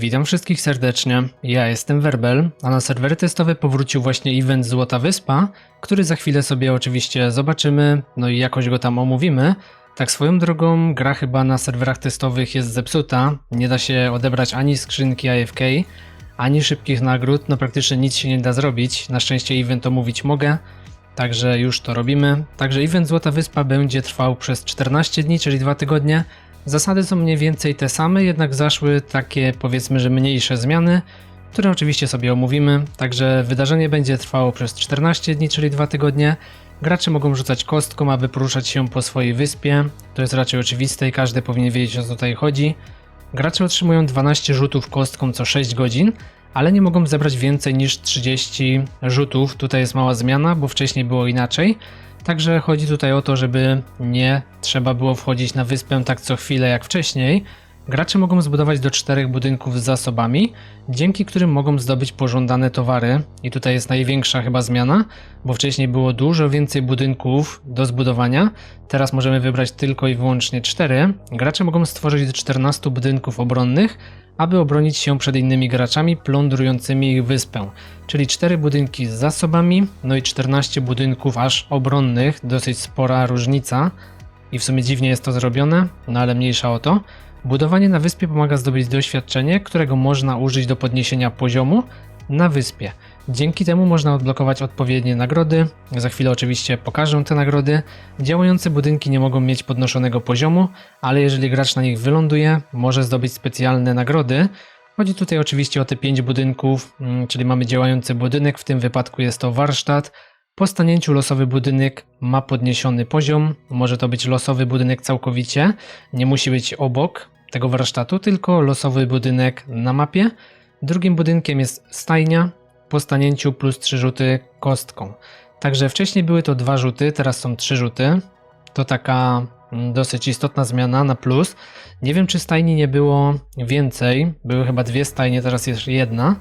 Witam wszystkich serdecznie. Ja jestem Werbel, a na serwery testowe powrócił właśnie event Złota Wyspa, który za chwilę sobie oczywiście zobaczymy, no i jakoś go tam omówimy. Tak swoją drogą, gra chyba na serwerach testowych jest zepsuta, nie da się odebrać ani skrzynki AFK, ani szybkich nagród, no praktycznie nic się nie da zrobić. Na szczęście event omówić mogę, także już to robimy. Także event Złota Wyspa będzie trwał przez 14 dni, czyli 2 tygodnie. Zasady są mniej więcej te same, jednak zaszły takie powiedzmy, że mniejsze zmiany, które oczywiście sobie omówimy. Także wydarzenie będzie trwało przez 14 dni, czyli 2 tygodnie. Gracze mogą rzucać kostką, aby poruszać się po swojej wyspie. To jest raczej oczywiste i każdy powinien wiedzieć o co tutaj chodzi. Gracze otrzymują 12 rzutów kostką co 6 godzin, ale nie mogą zebrać więcej niż 30 rzutów. Tutaj jest mała zmiana, bo wcześniej było inaczej. Także chodzi tutaj o to, żeby nie trzeba było wchodzić na wyspę tak co chwilę jak wcześniej. Gracze mogą zbudować do czterech budynków z zasobami, dzięki którym mogą zdobyć pożądane towary. I tutaj jest największa chyba zmiana, bo wcześniej było dużo więcej budynków do zbudowania. Teraz możemy wybrać tylko i wyłącznie cztery. Gracze mogą stworzyć do 14 budynków obronnych, aby obronić się przed innymi graczami plądrującymi ich wyspę. Czyli 4 budynki z zasobami, no i 14 budynków aż obronnych, dosyć spora różnica. I w sumie dziwnie jest to zrobione, no ale mniejsza o to. Budowanie na wyspie pomaga zdobyć doświadczenie, którego można użyć do podniesienia poziomu na wyspie. Dzięki temu można odblokować odpowiednie nagrody. Za chwilę oczywiście pokażę te nagrody. Działające budynki nie mogą mieć podnoszonego poziomu, ale jeżeli gracz na nich wyląduje, może zdobyć specjalne nagrody. Chodzi tutaj oczywiście o te 5 budynków, mm, czyli mamy działający budynek, w tym wypadku jest to warsztat. Po stanięciu losowy budynek ma podniesiony poziom. Może to być losowy budynek całkowicie, nie musi być obok tego warsztatu, tylko losowy budynek na mapie. Drugim budynkiem jest stajnia, po stanięciu plus 3 rzuty kostką. Także wcześniej były to dwa rzuty, teraz są trzy rzuty. To taka mm, dosyć istotna zmiana na plus. Nie wiem, czy stajni nie było więcej. Były chyba dwie stajnie, teraz jest jedna.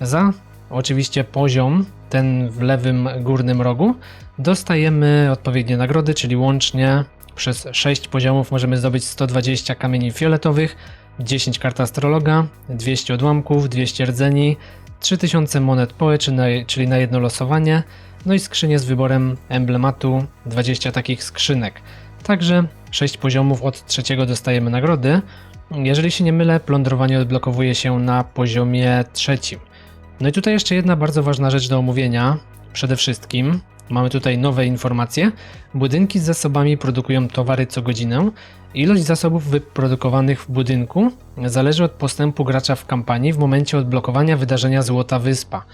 Za oczywiście poziom, ten w lewym górnym rogu, dostajemy odpowiednie nagrody, czyli łącznie przez 6 poziomów możemy zdobyć 120 kamieni fioletowych, 10 kart astrologa, 200 odłamków, 200 rdzeni, 3000 monet poe, czyli na jedno losowanie, no i skrzynię z wyborem emblematu, 20 takich skrzynek. Także 6 poziomów od trzeciego dostajemy nagrody. Jeżeli się nie mylę, plądrowanie odblokowuje się na poziomie trzecim. No i tutaj jeszcze jedna bardzo ważna rzecz do omówienia. Przede wszystkim mamy tutaj nowe informacje. Budynki z zasobami produkują towary co godzinę. Ilość zasobów wyprodukowanych w budynku zależy od postępu gracza w kampanii w momencie odblokowania wydarzenia Złota Wyspa.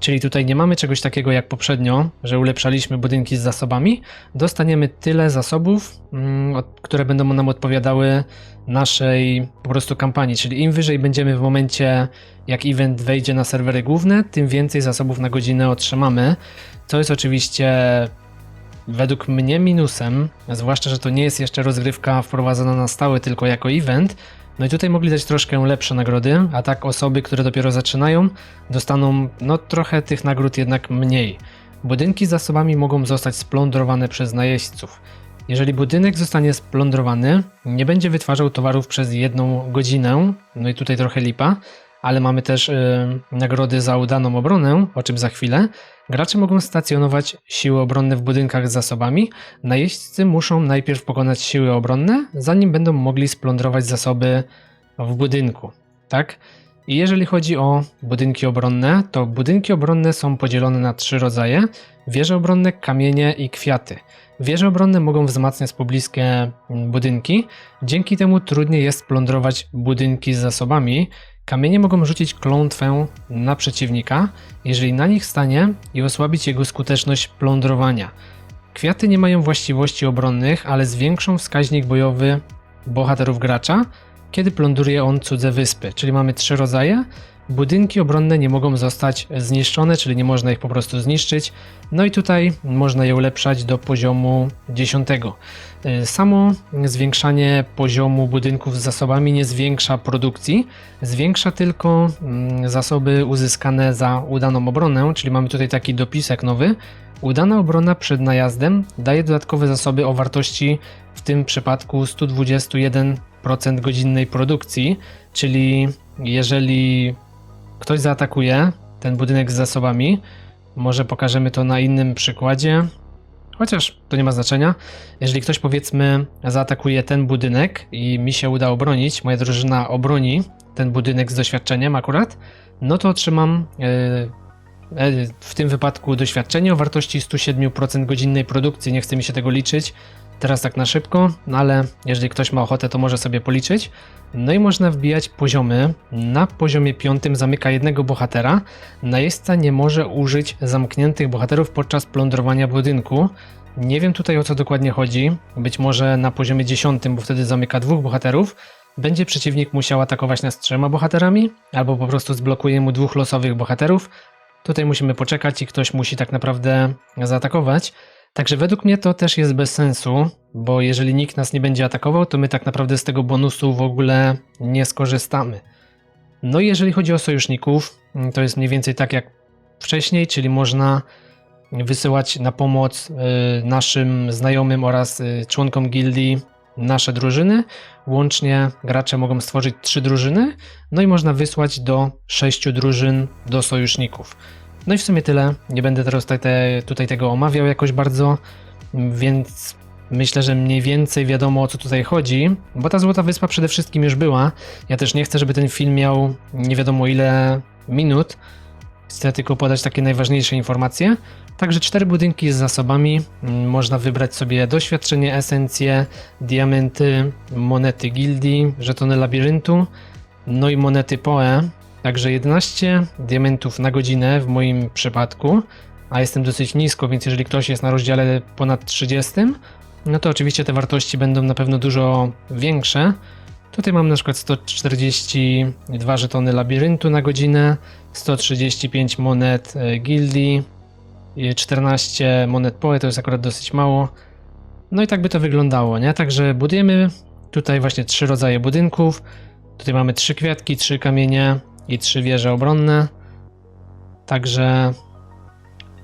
Czyli tutaj nie mamy czegoś takiego jak poprzednio, że ulepszaliśmy budynki z zasobami. Dostaniemy tyle zasobów, mm, które będą nam odpowiadały naszej po prostu kampanii. Czyli im wyżej będziemy w momencie, jak event wejdzie na serwery główne, tym więcej zasobów na godzinę otrzymamy. Co jest oczywiście według mnie minusem, zwłaszcza, że to nie jest jeszcze rozgrywka wprowadzona na stałe, tylko jako event. No i tutaj mogli dać troszkę lepsze nagrody, a tak osoby, które dopiero zaczynają, dostaną no trochę tych nagród jednak mniej. Budynki z zasobami mogą zostać splądrowane przez najeźdźców. Jeżeli budynek zostanie splądrowany, nie będzie wytwarzał towarów przez jedną godzinę, no i tutaj trochę lipa, ale mamy też yy, nagrody za udaną obronę, o czym za chwilę. Gracze mogą stacjonować siły obronne w budynkach z zasobami. Najeźdźcy muszą najpierw pokonać siły obronne, zanim będą mogli splądrować zasoby w budynku. Tak? I jeżeli chodzi o budynki obronne, to budynki obronne są podzielone na trzy rodzaje: wieże obronne, kamienie i kwiaty. Wieże obronne mogą wzmacniać pobliskie budynki, dzięki temu trudniej jest splądrować budynki z zasobami, Kamienie mogą rzucić klątwę na przeciwnika, jeżeli na nich stanie i osłabić jego skuteczność plądrowania. Kwiaty nie mają właściwości obronnych, ale zwiększą wskaźnik bojowy bohaterów gracza, kiedy plądruje on cudze wyspy. Czyli mamy trzy rodzaje. Budynki obronne nie mogą zostać zniszczone, czyli nie można ich po prostu zniszczyć. No i tutaj można je ulepszać do poziomu 10. Y, samo zwiększanie poziomu budynków z zasobami nie zwiększa produkcji, zwiększa tylko mm, zasoby uzyskane za udaną obronę, czyli mamy tutaj taki dopisek nowy. Udana obrona przed najazdem daje dodatkowe zasoby o wartości w tym przypadku 121% godzinnej produkcji, czyli jeżeli ktoś zaatakuje ten budynek z zasobami, może pokażemy to na innym przykładzie, chociaż to nie ma znaczenia. Jeżeli ktoś powiedzmy zaatakuje ten budynek i mi się uda obronić, moja drużyna obroni ten budynek z doświadczeniem akurat, no to otrzymam e, w tym wypadku doświadczenie o wartości 107% godzinnej produkcji. Nie chce mi się tego liczyć teraz tak na szybko, no ale jeżeli ktoś ma ochotę, to może sobie policzyć. No i można wbijać poziomy. Na poziomie piątym zamyka jednego bohatera. Najeźdźca nie może użyć zamkniętych bohaterów podczas plądrowania budynku. Nie wiem tutaj o co dokładnie chodzi. Być może na poziomie dziesiątym, bo wtedy zamyka dwóch bohaterów. Będzie przeciwnik musiał atakować nas trzema bohaterami, albo po prostu zblokuje mu dwóch losowych bohaterów. Tutaj musimy poczekać i ktoś musi tak naprawdę zaatakować. Także według mnie to też jest bez sensu, bo jeżeli nikt nas nie będzie atakował, to my tak naprawdę z tego bonusu w ogóle nie skorzystamy. No i jeżeli chodzi o sojuszników, to jest mniej więcej tak jak wcześniej, czyli można wysyłać na pomoc y, naszym znajomym oraz y, członkom gildii nasze drużyny. Łącznie gracze mogą stworzyć trzy drużyny, no i można wysłać do sześciu drużyn do sojuszników. No i w sumie tyle. Nie będę teraz tutaj, te, tutaj tego omawiał jakoś bardzo, więc myślę, że mniej więcej wiadomo o co tutaj chodzi, bo ta Złota Wyspa przede wszystkim już była. Ja też nie chcę, żeby ten film miał nie wiadomo ile minut. Chcę tylko podać takie najważniejsze informacje. Także cztery budynki z zasobami. Można wybrać sobie doświadczenie, esencje, diamenty, monety gildii, żetony labiryntu, no i monety PoE. Także 11 diamentów na godzinę w moim przypadku, a jestem dosyć nisko, więc jeżeli ktoś jest na rozdziale ponad 30, no to oczywiście te wartości będą na pewno dużo większe. Tutaj mam na przykład 142 żetony labiryntu na godzinę, 135 monet e, gildii, 14 monet poe, to jest akurat dosyć mało. No i tak by to wyglądało, nie? Także budujemy tutaj właśnie trzy rodzaje budynków. Tutaj mamy trzy kwiatki, trzy kamienie, i trzy wieże obronne. Także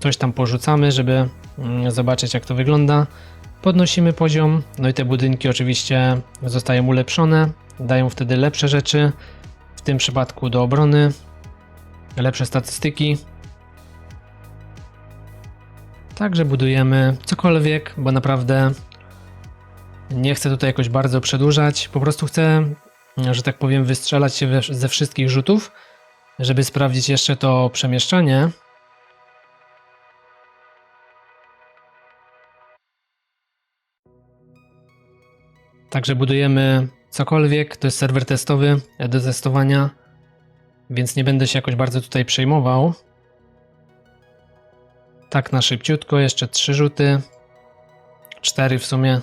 coś tam porzucamy, żeby mm, zobaczyć jak to wygląda. Podnosimy poziom, no i te budynki oczywiście zostają ulepszone, dają wtedy lepsze rzeczy, w tym przypadku do obrony, lepsze statystyki. Także budujemy cokolwiek, bo naprawdę nie chcę tutaj jakoś bardzo przedłużać. Po prostu chcę że tak powiem, wystrzelać się ze wszystkich rzutów, żeby sprawdzić jeszcze to przemieszczanie. Także budujemy cokolwiek, to jest serwer testowy do testowania, więc nie będę się jakoś bardzo tutaj przejmował. Tak na szybciutko, jeszcze trzy rzuty, cztery w sumie.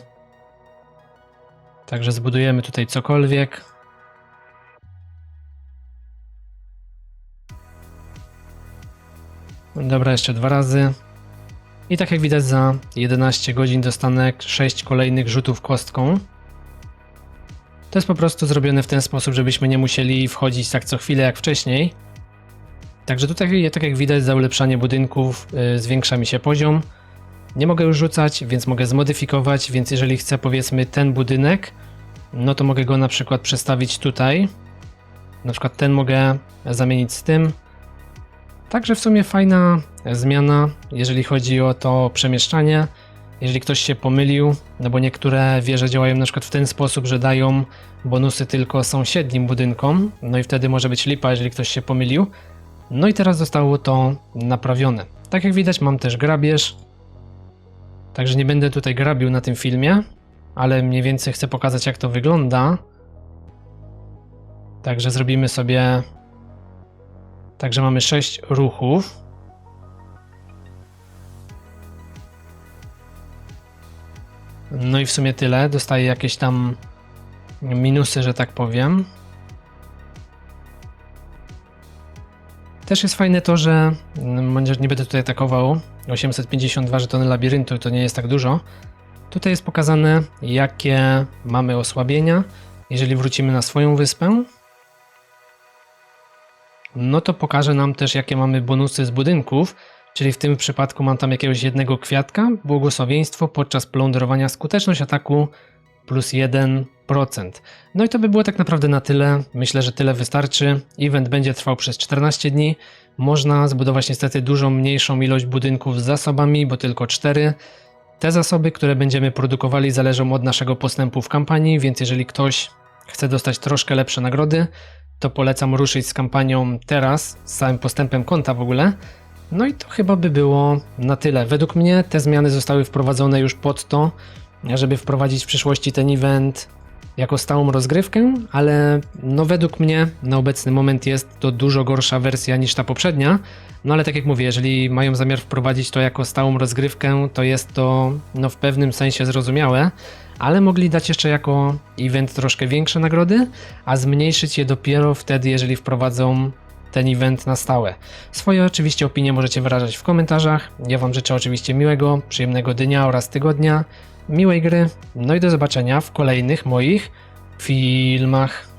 Także zbudujemy tutaj cokolwiek. Dobra, jeszcze dwa razy. I tak jak widać za 11 godzin dostanę 6 kolejnych rzutów kostką. To jest po prostu zrobione w ten sposób, żebyśmy nie musieli wchodzić tak co chwilę jak wcześniej. Także tutaj, tak jak widać, za ulepszanie budynków yy, zwiększa mi się poziom. Nie mogę już rzucać, więc mogę zmodyfikować, więc jeżeli chcę powiedzmy ten budynek, no to mogę go na przykład przestawić tutaj. Na przykład ten mogę zamienić z tym, Także w sumie fajna zmiana, jeżeli chodzi o to przemieszczanie. Jeżeli ktoś się pomylił, no bo niektóre wieże działają na przykład w ten sposób, że dają bonusy tylko sąsiednim budynkom, no i wtedy może być lipa, jeżeli ktoś się pomylił. No i teraz zostało to naprawione. Tak jak widać, mam też grabież. Także nie będę tutaj grabił na tym filmie, ale mniej więcej chcę pokazać, jak to wygląda. Także zrobimy sobie Także mamy 6 ruchów. No i w sumie tyle. Dostaję jakieś tam minusy, że tak powiem. Też jest fajne to, że mm, nie będę tutaj atakował 852 żetony labiryntu, to nie jest tak dużo. Tutaj jest pokazane, jakie mamy osłabienia, jeżeli wrócimy na swoją wyspę no to pokaże nam też, jakie mamy bonusy z budynków, czyli w tym przypadku mam tam jakiegoś jednego kwiatka, błogosławieństwo podczas plądrowania, skuteczność ataku plus 1%. No i to by było tak naprawdę na tyle. Myślę, że tyle wystarczy. Event będzie trwał przez 14 dni. Można zbudować niestety dużo mniejszą ilość budynków z zasobami, bo tylko 4. Te zasoby, które będziemy produkowali, zależą od naszego postępu w kampanii, więc jeżeli ktoś chce dostać troszkę lepsze nagrody, to polecam ruszyć z kampanią teraz, z całym postępem konta w ogóle. No i to chyba by było na tyle. Według mnie te zmiany zostały wprowadzone już pod to, żeby wprowadzić w przyszłości ten event jako stałą rozgrywkę, ale no według mnie na obecny moment jest to dużo gorsza wersja niż ta poprzednia. No ale tak jak mówię, jeżeli mają zamiar wprowadzić to jako stałą rozgrywkę, to jest to no w pewnym sensie zrozumiałe, ale mogli dać jeszcze jako event troszkę większe nagrody, a zmniejszyć je dopiero wtedy, jeżeli wprowadzą ten event na stałe. Swoje oczywiście opinie możecie wyrażać w komentarzach. Ja Wam życzę oczywiście miłego, przyjemnego dnia oraz tygodnia, miłej gry, no i do zobaczenia w kolejnych moich filmach.